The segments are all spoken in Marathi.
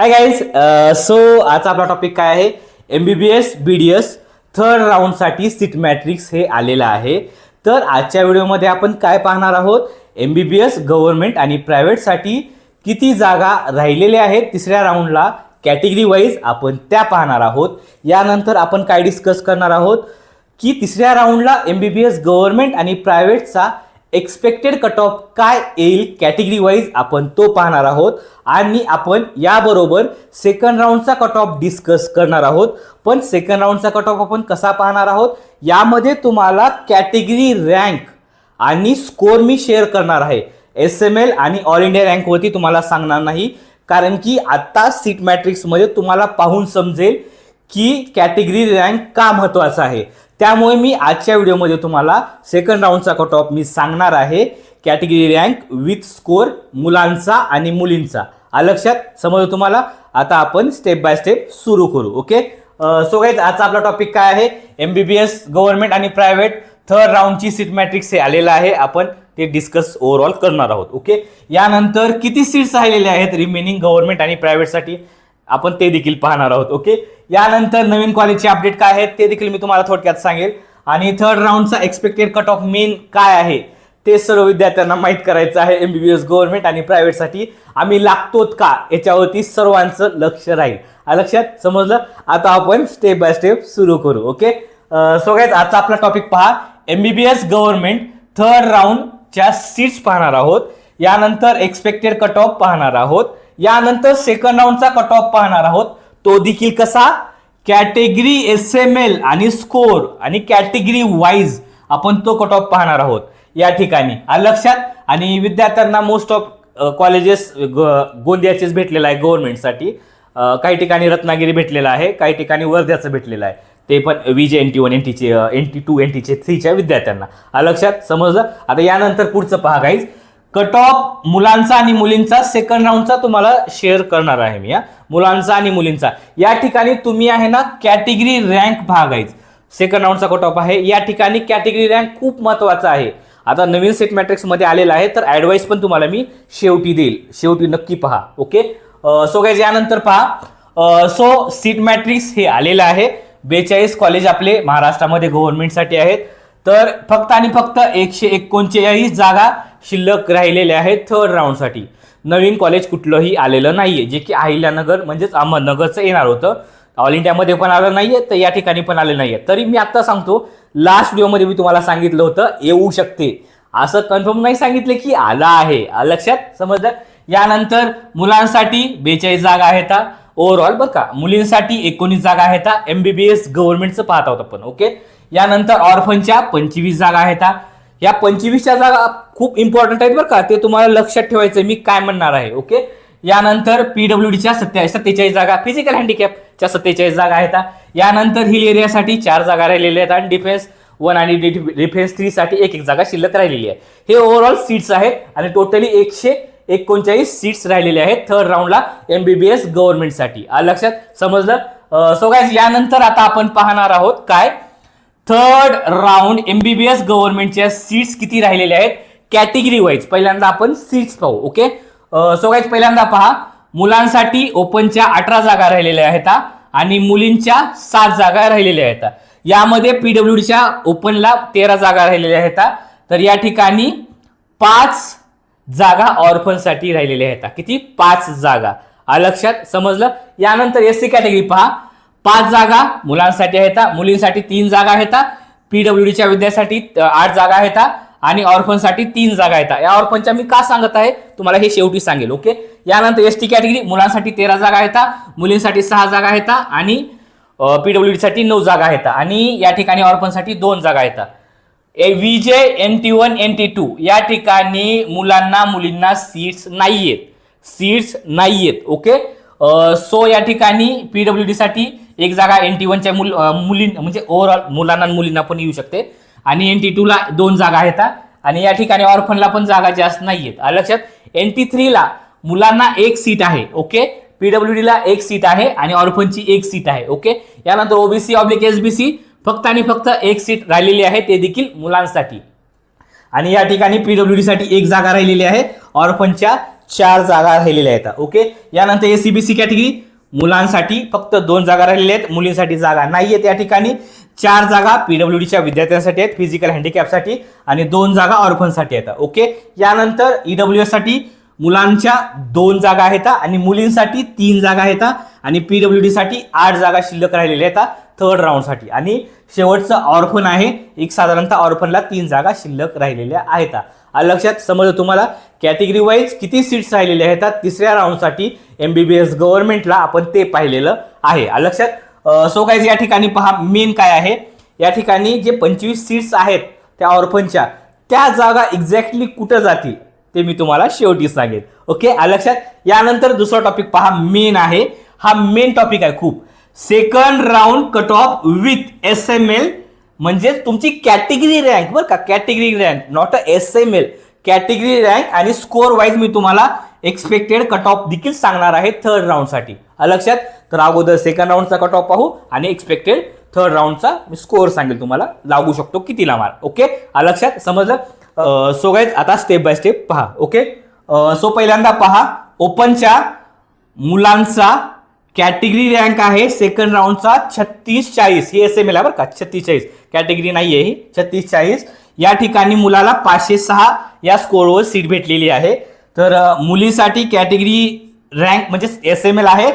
हाय गाईज सो आजचा आपला टॉपिक काय आहे? M B B S B D S third राऊंडसाठी seat matrix हे आलेलं आहे. तर आजच्या व्हिडिओमध्ये आपण काय पाहणार आहोत? M B B S government आणि प्रायव्हेटसाठी किती जागा राहिलेल्या आहेत? तिसऱ्या राऊंडला कॅटेगरी वाईज आपण त्या पाहणार आहोत. यानंतर आपण काय डिस्कस करणार आहोत? की तिसऱ्या राऊंडला M B B S government आणि प्रायव्हेटचा एक्सपेक्टेड कट ऑफ काय येईल कॅटेगरी वाईज आपण तो पाहणार आहोत. आणि आपण याबरोबर सेकंड राऊंडचा कट ऑफ डिस्कस करणार आहोत. पण सेकंड राऊंडचा कट ऑफ आपण कसा पाहणार आहोत? यामध्ये तुम्हाला कॅटेगरी रँक आणि स्कोर मी शेअर करणार आहे. एस एम एल आणि ऑल इंडिया रँकवरती तुम्हाला सांगणार नाही. कारण की आत्ता सीट मॅट्रिक्समध्ये तुम्हाला पाहून समजेल की कॅटेगरी रँक का महत्त्वाचा आहे. त्यामुळे मी आजच्या व्हिडिओमध्ये तुम्हाला सेकंड राऊंडचा कट ऑफ मी सांगणार आहे. कॅटेगरी रँक विथ स्कोर मुलांचा आणि मुलींचा. आ लक्षात समजलं तुम्हाला? आता आपण स्टेप बाय स्टेप सुरू करू ओके सो गाईज आजचा आपला टॉपिक काय आहे? M B B S government आणि प्रायव्हेट थर्ड राऊंडची सीट मॅट्रिक्स हे आलेलं आहे. आपण ते डिस्कस ओव्हरऑल करणार आहोत ओके यानंतर किती सीट्स राहिलेल्या आहेत रिमेनिंग गव्हर्नमेंट आणि प्रायव्हेटसाठी आपण ते देखील पाहणार आहोत ओके? यानंतर नवीन कॉलेजचे अपडेट काय आहेत ते देखील मी तुम्हाला थोडक्यात सांगेल. आणि थर्ड राऊंडचा एक्सपेक्टेड कट ऑफ मेन काय आहे ते सर्व विद्यार्थ्यांना माहीत करायचं आहे. M B B S government आणि प्रायव्हेटसाठी आम्ही लागतोत का याच्यावरती सर्वांचं लक्ष राहील. लक्षात? समजलं? आता आपण स्टेप बाय स्टेप सुरू करू ओके? सगळ्यात आजचा आपला टॉपिक पहा. M B B S government third राऊंडच्या seats पाहणार आहोत. यानंतर एक्सपेक्टेड कट ऑफ पाहणार आहोत. यानंतर सेकंड राऊंडचा कट ऑफ पाहणार आहोत. तो देखील कसा? कॅटेगरी एस एम एल आणि स्कोर आणि कॅटेगरी वाईज आपण तो कट ऑफ पाहणार आहोत. या ठिकाणी. लक्षात आणि विद्यार्थ्यांना मोस्ट ऑफ कॉलेजेस गोंदियाचेच भेटलेलं आहे गव्हर्नमेंटसाठी काही ठिकाणी रत्नागिरी भेटलेला आहे काही ठिकाणी वर्ध्याचं भेटलेलं आहे. ते पण विजे एन टी वन एन टीचे एन टी टू एन टीचे थ्रीच्या विद्यार्थ्यांना. लक्षात समजलं? आता यानंतर पुढचं पहा गाईज कट ऑफ मुलांचा आणि मुलींचा सेकंड राऊंडचा तुम्हाला शेअर करणार आहे मी या मुलांचा आणि मुलींचा. या ठिकाणी तुम्ही आहे ना कॅटेगरी रँक भागायच. सेकंड राऊंडचा कट ऑफ आहे. या ठिकाणी कॅटेगरी रँक खूप महत्त्वाचा आहे. आता नवीन सेट मॅट्रिक्समध्ये आलेला आहे तर ॲडवाईस पण तुम्हाला मी शेवटी देईल. शेवटी नक्की पहा ओके सो काय यानंतर पहा. सो सीट मॅट्रिक्स हे आलेलं आहे. बेचाळीस कॉलेज आपले महाराष्ट्रामध्ये गव्हर्नमेंटसाठी आहेत. तर फक्त आणि फक्त एकशे एकोणचाळीस जागा शिल्लक राहिलेले आहेत थर्ड राऊंडसाठी नवीन कॉलेज कुठलंही आलेलं नाही आहे जे की अहिल्यानगर म्हणजेच अहमदनगरचं येणार होतं. ऑल इंडियामध्ये पण आलं नाही आहे तर या ठिकाणी पण आले आहे तरी मी आत्ता सांगतो लास्ट व्हिडिओमध्ये मी तुम्हाला सांगितलं होतं येऊ शकते. असं कन्फर्म नाही सांगितलं की आलं आहे. लक्षात? समजलं? यानंतर मुलांसाठी बेचाळीस जागा आहेत ओव्हरऑल बरं का मुलींसाठी एकोणीस जागा आहेत एम बी बी एस गव्हर्नमेंटचं पाहत आहोत आपण ओके यानंतर ऑर्फनच्या पंचवीस जागा आहेत या पंचवीसच्या जागा खूप इम्पॉर्टंट आहेत बरं का. ते तुम्हाला लक्षात ठेवायचं मी काय म्हणणार आहे ओके यानंतर पीडब्ल्यू डीच्या सत्या सत्तेचाळीस जागा फिजिकल हँडिकॅपच्या सत्तेचाळीस जागा आहेत यानंतर हिल एरियासाठी चार जागा राहिलेल्या आहेत आणि डिफेन्स वन आणि डिफेन्स थ्रीसाठी एक एक जागा शिल्लक राहिलेली आहे. हे ओव्हरऑल सीट्स आहेत आणि टोटली एकशे एकोणचाळीस सीट्स राहिलेले आहेत थर्ड राऊंडला एम बी बी एस गव्हर्नमेंटसाठी लक्षात समजलं? सो गायज यानंतर आता आपण पाहणार आहोत काय? Third round M B B S गव्हर्नमेंटच्या सीट्स किती राहिलेल्या आहेत? कॅटेगरी वाईज पहिल्यांदा आपण सीट्स पाहू ओके सो गाईज पहिल्यांदा पहा. मुलांसाठी ओपनच्या अठरा जागा राहिलेल्या आहेत आणि मुलींच्या सात जागा राहिलेल्या आहेत यामध्ये पीडब्ल्यूडीच्या ओपनला तेरा जागा राहिलेल्या आहेत तर या ठिकाणी पाच जागा ऑर्फनसाठी राहिलेल्या आहेत किती? पाच जागा. लक्षात? समजलं? यानंतर एस सी कॅटेगरी पहा. पाच जागा मुलांसाठी आहेत मुलींसाठी तीन जागा आहेत पीडब्ल्यू डीच्या विद्यासाठी आठ जागा आहेत आणि ऑर्फनसाठी तीन जागा आहेत. या ऑर्फनच्या मी का सांगत आहे? तुम्हाला हे शेवटी सांगेल ओके? यानंतर एस टी कॅटेगरी मुलांसाठी तेरा जागा आहेत मुलींसाठी सहा जागा आहेत आणि पीडब्ल्यू डीसाठी नऊ जागा आहेत आणि या ठिकाणी ऑर्फनसाठी दोन जागा आहेत. J N T one N T two या ठिकाणी मुलांना मुलींना सीट्स नाही आहेत सीट्स नाही आहेत ओके सो या ठिकाणी पीडब्ल्यू डी एक जागा एन टी वनच्या मुल मुली म्हणजे ओव्हरऑल मुलांना मुलींना पण येऊ शकते. आणि एन टी टूला दोन जागा आहेत आणि या ठिकाणी ऑर्फनला पण जागा जास्त आहेत लक्षात एन टी थ्रीला मुलांना एक सीट आहे ओके पीडब्ल्यू डीला एक सीट आहे आणि ऑर्फनची एक सीट आहे ओके यानंतर ओबीसी ऑब्लिक एसबीसी फक्त आणि फक्त एक सीट राहिलेली आहे ते देखील मुलांसाठी. आणि या ठिकाणी पीडब्ल्यू डी एक जागा राहिलेली आहे ऑर्फनच्या चार जागा राहिलेल्या आहेत ओके यानंतर SEBC C B C category मुलांसाठी फक्त दोन जागा राहिलेल्या आहेत. मुलींसाठी जागा नाही आहेत या ठिकाणी. चार जागा पीडब्ल्यू डीच्या विद्यार्थ्यांसाठी आहेत फिजिकल हँडिकॅपसाठी आणि दोन जागा ऑर्फनसाठी आहेत. ओके यानंतर ईडब्ल्यू एससाठी मुलांच्या दोन जागा आहेत आणि मुलींसाठी तीन जागा आहेत आणि पीडब्ल्यू डब्ल्यू डीसाठी आठ जागा शिल्लक राहिलेल्या आहेत थर्ड राऊंडसाठी आणि शेवटचं ऑर्फन आहे. एक साधारणतः ऑर्फनला तीन जागा शिल्लक राहिलेल्या आहेत लक्षात समज तुम्हाला कॅटेगरी वाईज किती सीट्स राहिलेल्या आहेत तिसऱ्या राऊंडसाठी एम बी बी एस गव्हर्नमेंटला आपण ते पाहिलेलं आहे. लक्षात सो काय या ठिकाणी पहा मेन काय आहे? या ठिकाणी जे पंचवीस सीट्स आहेत त्या ऑर्फनच्या त्या जागा एक्झॅक्टली कुठं जातील? ते मी तुम्हाला शेवटी सांगेन. ओके लक्षात? यानंतर दुसरा टॉपिक पहा मेन आहे. हा मेन टॉपिक आहे खूप. Second round cut off with S M L म्हणजेच तुमची कॅटेगरी रँक बरं का? Category rank not a S M L category rank आणि स्कोर वाईज मी तुम्हाला एक्सपेक्टेड कट ऑफ देखील सांगणार आहे थर्ड राऊंडसाठी लक्षात? तर अगोदर सेकंड राऊंडचा कट ऑफ पाहू आणि एक्सपेक्टेड थर्ड राऊंडचा मी स्कोअर सांगेल तुम्हाला. लागू शकतो कितीला मार. ओके लक्षात? समजलं? सो गाईज आता स्टेप बाय स्टेप पहा. ओके सो पहिल्यांदा पहा. ओपनच्या मुलांचा कॅटेगरी रँक आहे सेकंड राऊंडचा छत्तीस चाळीस. ही एस एम एल आहे बरं का? छत्तीस चाळीस. कॅटेगरी नाही आहे ही. छत्तीस चाळीस. या ठिकाणी मुलाला पाचशे सहा या स्कोअरवर सीट भेटलेली आहे. तर मुलीसाठी कॅटेगरी रँक म्हणजे एस एम एल आहे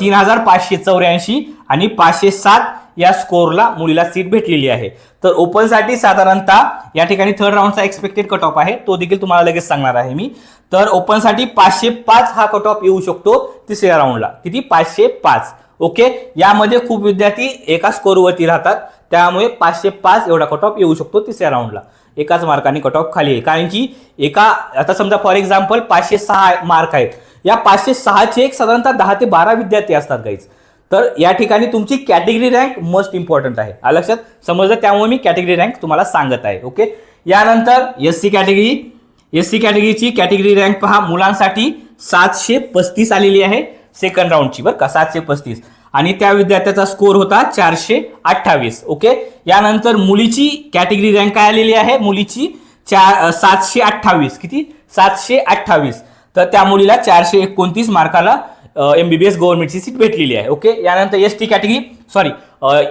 तीन हजार पाचशे चौऱ्याऐंशी आणि पाचशे सात या स्कोअरला मुलीला सीट भेटलेली आहे. तर ओपनसाठी साधारणतः या ठिकाणी थर्ड राऊंडचा एक्सपेक्टेड कट ऑफ आहे. तो देखील तुम्हाला लगेच सांगणार आहे मी. तर ओपनसाठी पाचशे पाच हा कट ऑफ येऊ शकतो तिसऱ्या राऊंडला किती? पाचशे पाच. ओके यामध्ये खूप विद्यार्थी एका स्कोअरवरती राहतात. त्यामुळे पाचशे पाच एवढा कट ऑफ येऊ शकतो तिसऱ्या राऊंडला एकाच मार्काने कट ऑफ खाली आहे. कारण की एका आता समजा फॉर एक्झाम्पल पाचशे सहा मार्क आहेत. या पाचशे सहाचे एक साधारणतः दहा ते बारा विद्यार्थी असतात गाईज तर या ठिकाणी तुमची कॅटेगरी रँक मोस्ट इम्पॉर्टंट आहे. आलं लक्षात? समजलं? त्यामुळे मी कॅटेगरी रँक तुम्हाला सांगत आहे ओके? यानंतर S C category. S C कॅटेगरीची category rank पहा. मुलांसाठी सातशे पस्तीस आलेली आहे सेकंड राऊंडची बरं का? सातशे पस्तीस. आणि त्या विद्यार्थ्याचा स्कोअर होता चारशे अठ्ठावीस ओके? यानंतर मुलीची कॅटेगरी रँक काय आलेली आहे? मुलीची चार सातशे अठ्ठावीस. किती? सातशे अठ्ठावीस. तर त्या मुलीला चारशे एकोणतीस मार्काला एम बी बी एस गव्हर्नमेंटची सीट भेटलेली आहे. ओके यानंतर एस टी कॅटेगरी सॉरी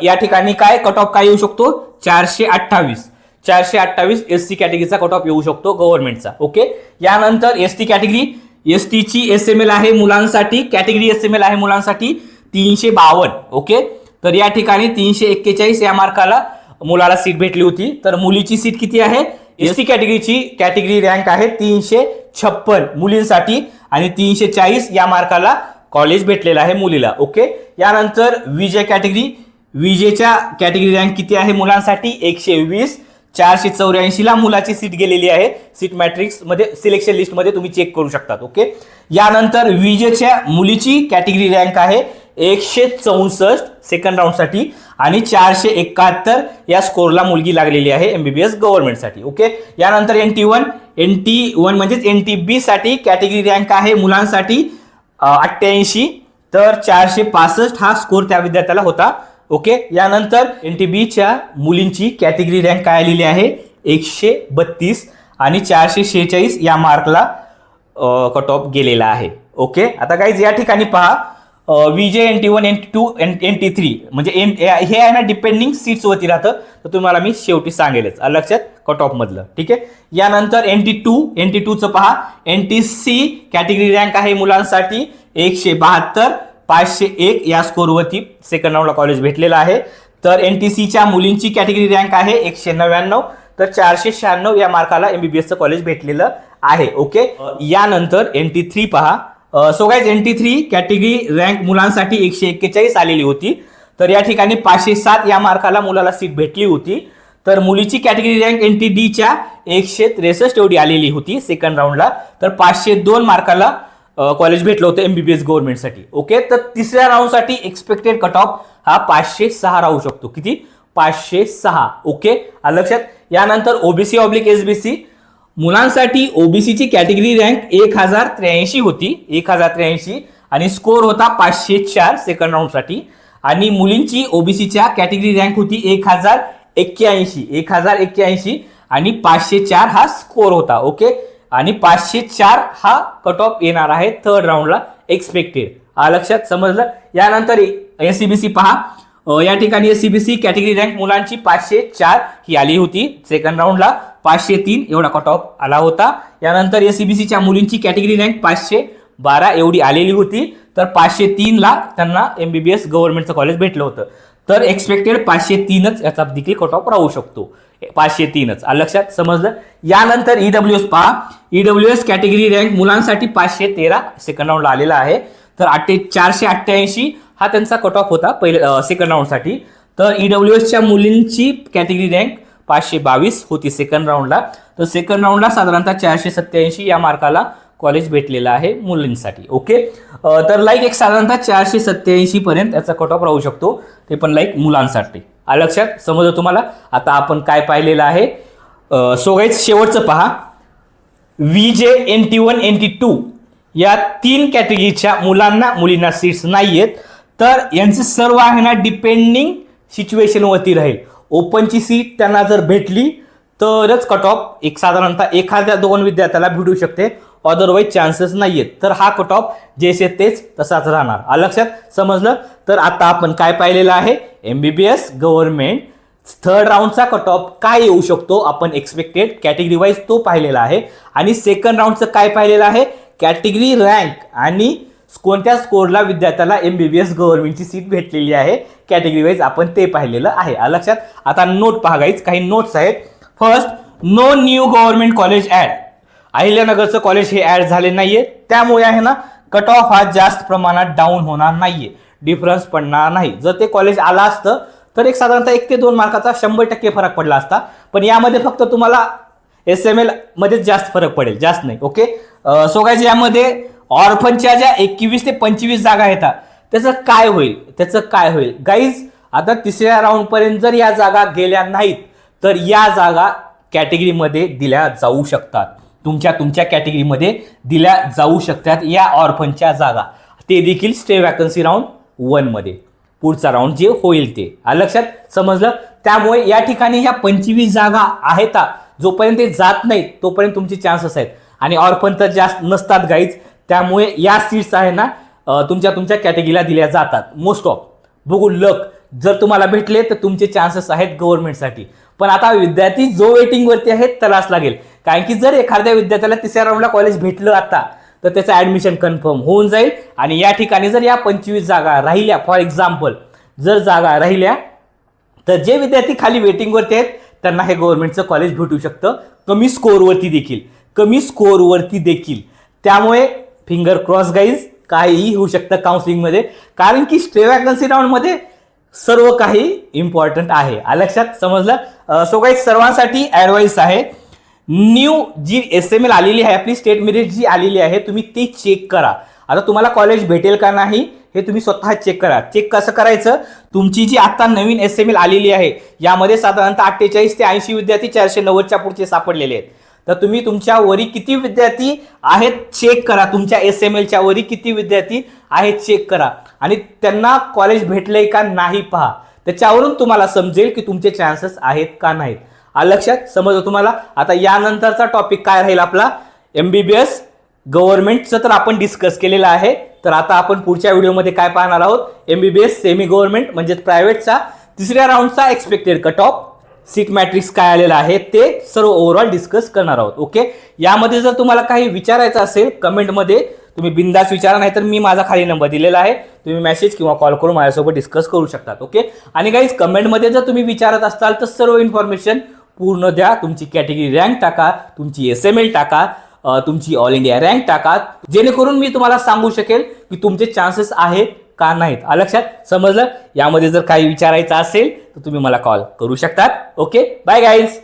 या ठिकाणी काय कट ऑफ काय येऊ शकतो? चारशे अठ्ठावीस. चारशे अठ्ठावीस एस सी कॅटेगरीचा कट ऑफ येऊ शकतो गव्हर्नमेंटचा ओके यानंतर एस टी कॅटेगरी एस टीची एस एम एल आहे मुलांसाठी. कॅटेगरी एस एम एल आहे मुलांसाठी तीनशे बावन्न. ओके तर या ठिकाणी तीनशे एक्केचाळीस या मार्काला मुलाला सीट भेटली होती. तर मुलीची सीट किती आहे? एस टी कॅटेगरीची कॅटेगरी रँक आहे तीनशे छप्पन मुलींसाठी. आणि तीनशे चाळीस या मार्काला कॉलेज भेटलेलं आहे मुलीला ओके यानंतर विजय कॅटेगरी विजेच्या कॅटेगरी रँक किती आहे मुलांसाठी? एकशे वीस चारशे चौऱ्याऐंशीला मुलाची सीट गेलेली आहे. सीट मॅट्रिक्समध्ये सिलेक्शन लिस्टमध्ये तुम्ही चेक करू शकतात ओके यानंतर विजेच्या मुलीची कॅटेगरी रँक आहे एकशे चौसष्ट सेकंड राऊंडसाठी आणि चारशे एकाहत्तर या स्कोरला मुलगी लागलेली आहे एमबीबीएस गव्हर्नमेंटसाठी ओके यानंतर N T one N T one म्हणजेच एन टी बीसाठी कॅटेगरी रँक आहे मुलांसाठी अठ्ठ्याऐंशी. तर चारशे पासष्ट हा स्कोर त्या विद्यार्थ्याला होता. ओके यानंतर एन टी बीच्या मुलींची कॅटेगरी रँक काय आलेली आहे? एकशे बत्तीस आणि चारशे शेहेचाळीस या मार्कला कट ऑफ गेलेला आहे. ओके आता काहीच या ठिकाणी पहा. VJ N T one N T two N N T three म्हणजे एन हे आहे ना डिपेंडिंग सीट्सवरती राहतं. तर तुम्हाला मी शेवटी सांगेलच. लक्षात? कट ऑफ मधलं. ठीक आहे? यानंतर N T two N T टूचं पहा. N T C category rank आहे मुलांसाठी. एकशे बहात्तर पाचशे एक या स्कोरवरती सेकंड राऊंडला कॉलेज भेटलेलं आहे. तर एन टी सीच्या मुलींची कॅटेगरी रँक आहे एकशे नव्याण्णव. तर चारशे शहाण्णव या मार्काला एमबीबीएसचं कॉलेज भेटलेलं आहे. ओके यानंतर एन टी थ्री पहा. So guys N T three category rank मुलांसाठी एकशे एक्केचाळीस आलेली होती. तर या ठिकाणी पाचशे सात या मार्काला मुलाला सीट भेटली होती. तर मुलीची कॅटेगरी रँक एन टी डीच्या एकशे त्रेसष्ट एवढी आलेली होती सेकंड राऊंडला तर पाचशे दोन मार्काला कॉलेज भेटलं होतं एमबीबीएस गव्हर्नमेंटसाठी ओके तर तिसऱ्या राऊंडसाठी एक्सपेक्टेड कट ऑफ हा पाचशे सहा राहू शकतो. किती? पाचशे सहा. ओके लक्षात? यानंतर ओबीसी ऑब्लिक एसबीसी मुलांसाठी ओबीसीची कॅटेगरी रँक एक हजार त्र्याऐंशी होती. एक हजार त्र्याऐंशी. आणि स्कोर होता पाचशे चार सेकंड राऊंडसाठी आणि मुलींची ओबीसीच्या कॅटेगरी रँक होती एक हजार एक्क्याऐंशी एक हजार एक्क्याऐंशी आणि पाचशे चार हा स्कोर होता ओके आणि पाचशे चार हा कट ऑफ येणार आहे थर्ड राऊंडला एक्सपेक्टेड हा लक्षात? समजलं? यानंतर एस सी बी सी पहा. या ठिकाणी S C B C category rank मुलांची पाचशे चार ही आली होती. सेकंड राऊंडला पाचशे तीन एवढा कट ऑफ आला होता. यानंतर एस सी बी सीच्या मुलींची कॅटेगरी रँक पाचशे बारा एवढी आलेली होती. तर पाचशे तीनला त्यांना एम बी बी एस गव्हर्नमेंटचं कॉलेज भेटलं होतं. तर एक्सपेक्टेड पाचशे तीनच याचा देखील कट ऑफ राहू शकतो. पाचशे तीनच. लक्षात समजलं? यानंतर ईडब्ल्यू एस पहा. E W S category rank मुलांसाठी पाचशे तेरा सेकंड राऊंडला आलेला आहे. तर अठ्ठे चारशे अठ्ठ्याऐंशी हा त्यांचा कट ऑफ होता पहिले सेकंड राऊंडसाठी तर ईडब्ल्यू एसच्या मुलींची कॅटेगरी रँक पाचशे बावीस होती सेकंड राऊंडला तर सेकंड राऊंडला साधारणतः चारशे सत्याऐंशी या मार्काला कॉलेज भेटलेलं आहे मुलींसाठी ओके तर लाईक एक साधारणतः चारशे सत्याऐंशी पर्यंत याचा कट ऑफ राहू शकतो. ते पण लाईक मुलांसाठी. लक्षात? समजलं तुम्हाला? आता आपण काय पाहिलेलं आहे? सो गाईज शेवटचं पहा. V J N T one N T two या तीन कॅटेगरीच्या मुलांना मुलींना सीट्स नाही आहेत तर यांचे सर्व आहे ना डिपेंडिंग सिच्युएशनवरती राहील. ओपनची सीट त्यांना जर भेटली तरच कट ऑफ एक साधारणतः एखाद्या दोन विद्यार्थ्याला भेटू शकते. अदरवाईज चान्सेस नाही आहेत तर हा कट ऑफ जेसे तेच तसाच राहणार. आ लक्षात? समजलं? तर आता आपण काय पाहिलेलं आहे? M B B S government third राऊंडचा cut off काय येऊ शकतो? आपण एक्सपेक्टेड कॅटेगरी वाईज तो पाहिलेला आहे. आणि सेकंड राऊंडचं काय पाहिलेलं आहे? कॅटेगरी रँक आणि कोणत्या स्कोरला विद्यार्थ्याला एम बी बी एस गव्हर्नमेंटची सीट भेटलेली आहे? कॅटेगरी वाईज आपण ते पाहिलेलं आहे. लक्षात? आता नोट पहा काही नोट्स आहेत. First no new government college add अहिल्यानगरचं college हे ॲड झाले नाहीये. त्यामुळे आहे ना कट ऑफ हा जास्त प्रमाणात डाऊन होणार नाहीये. डिफरन्स पडणार नाही. जर ते कॉलेज आलं असतं तर एक साधारणतः एक ते दोन मार्काचा शंभर टक्के फरक पडला असता. पण यामध्ये फक्त तुम्हाला एस एम एल मध्येच जास्त फरक पडेल जास्त नाही ओके सो यामध्ये ऑर्फनच्या ज्या एकवीस ते पंचवीस जागा येतात त्याचं काय होईल? त्याचं काय होईल? गाईज आता तिसऱ्या राऊंडपर्यंत जर या जागा गेल्या नाहीत तर या जागा कॅटेगरीमध्ये दिल्या जाऊ शकतात. तुमच्या तुमच्या कॅटेगरीमध्ये दिल्या जाऊ शकतात या ऑर्फनच्या जागा. ते देखील स्टे वॅकन्सी राऊंड वनमध्ये पुढचा राऊंड जे होईल ते. लक्षात समजलं? त्यामुळे या ठिकाणी या पंचवीस जागा आहेत जोपर्यंत ते जात नाहीत तोपर्यंत तुमचे चान्सेस आहेत. आणि ऑर्फन तर जास्त नसतात गाईज त्यामुळे या सीट्स आहे ना तुमच्या तुमच्या कॅटेगरीला दिल्या जातात. मोस्ट ऑफ बघू लक जर तुम्हाला भेटले तर तुमचे चान्सेस आहेत गव्हर्नमेंटसाठी पण आता विद्यार्थी जो वेटिंगवरती आहेत त्यालाच लागेल. कारण की जर एखाद्या विद्यार्थ्याला तिसऱ्या राऊंडला कॉलेज भेटलं आता तर त्याचं ॲडमिशन कन्फर्म होऊन जाईल. आणि या ठिकाणी जर या पंचवीस जागा राहिल्या फॉर एक्झाम्पल जर जागा राहिल्या तर जे विद्यार्थी खाली वेटिंगवरती आहेत त्यांना हे गव्हर्नमेंटचं कॉलेज भेटू शकतं. कमी स्कोअरवरती देखील. कमी स्कोअरवरती देखील. त्यामुळे फिंगर क्रॉस गाईज काहीही होऊ शकतं काउन्सिलिंगमध्ये कारण की स्टे वॅकन्सी राऊंडमध्ये सर्व काही इम्पॉर्टंट आहे. लक्षात? समजलं? सो काही सर्वांसाठी ॲडवाईस आहे. New G S M L आलेली आहे आपली स्टेट मेरिट जी आलेली आहे तुम्ही ती चेक करा. आता तुम्हाला कॉलेज भेटेल का नाही हे तुम्ही स्वतः चेक करा. चेक कसं करायचं? तुमची जी आता नवीन एस एम एल आलेली आहे यामध्ये साधारणतः अठ्ठेचाळीस ते ऐंशी विद्यार्थी चारशे नव्वदच्या पुढचे सापडलेले आहेत. तर तुम्ही तुमच्या वरी किती विद्यार्थी आहेत चेक करा. तुमच्या एस एम एलच्या वरी किती विद्यार्थी आहेत चेक करा. आणि त्यांना कॉलेज भेटलंय का नाही पहा. त्याच्यावरून तुम्हाला समजेल की तुमचे चान्सेस आहेत का नाहीत. आ लक्षात? समजलं तुम्हाला? आता यानंतरचा टॉपिक काय राहील आपला? एम बी बी एस गव्हर्नमेंटचं तर आपण डिस्कस केलेलं आहे. तर आता आपण पुढच्या व्हिडिओमध्ये काय पाहणार आहोत? M B B S semi government म्हणजेच प्रायव्हेटचा तिसऱ्या राऊंडचा expected cut off seat matrix काय आलेलं आहे? ते सर्व ओव्हरऑल डिस्कस करणार आहोत. ओके यामध्ये जर तुम्हाला काही विचारायचं असेल कमेंटमध्ये तुम्ही बिंदास विचारा नाही तर मी माझा खाली नंबर दिलेला आहे. तुम्ही मेसेज किंवा कॉल करून माझ्यासोबत डिस्कस करू शकतात. ओके आणि काहीच कमेंटमध्ये जर तुम्ही विचारत असाल तर सर्व इन्फॉर्मेशन पूर्ण द्या तुमची कॅटेगरी रँक टाका तुमची एस एम एल टाका तुमची ऑल इंडिया रँक टाका. जेणेकरून मी तुम्हाला सांगू शकेल की तुमचे चान्सेस आहेत का नाहीत. लक्षात? समजलं? यामध्ये जर काही विचारायचं असेल तर तुम्ही मला कॉल करू शकतात. Okay bye guys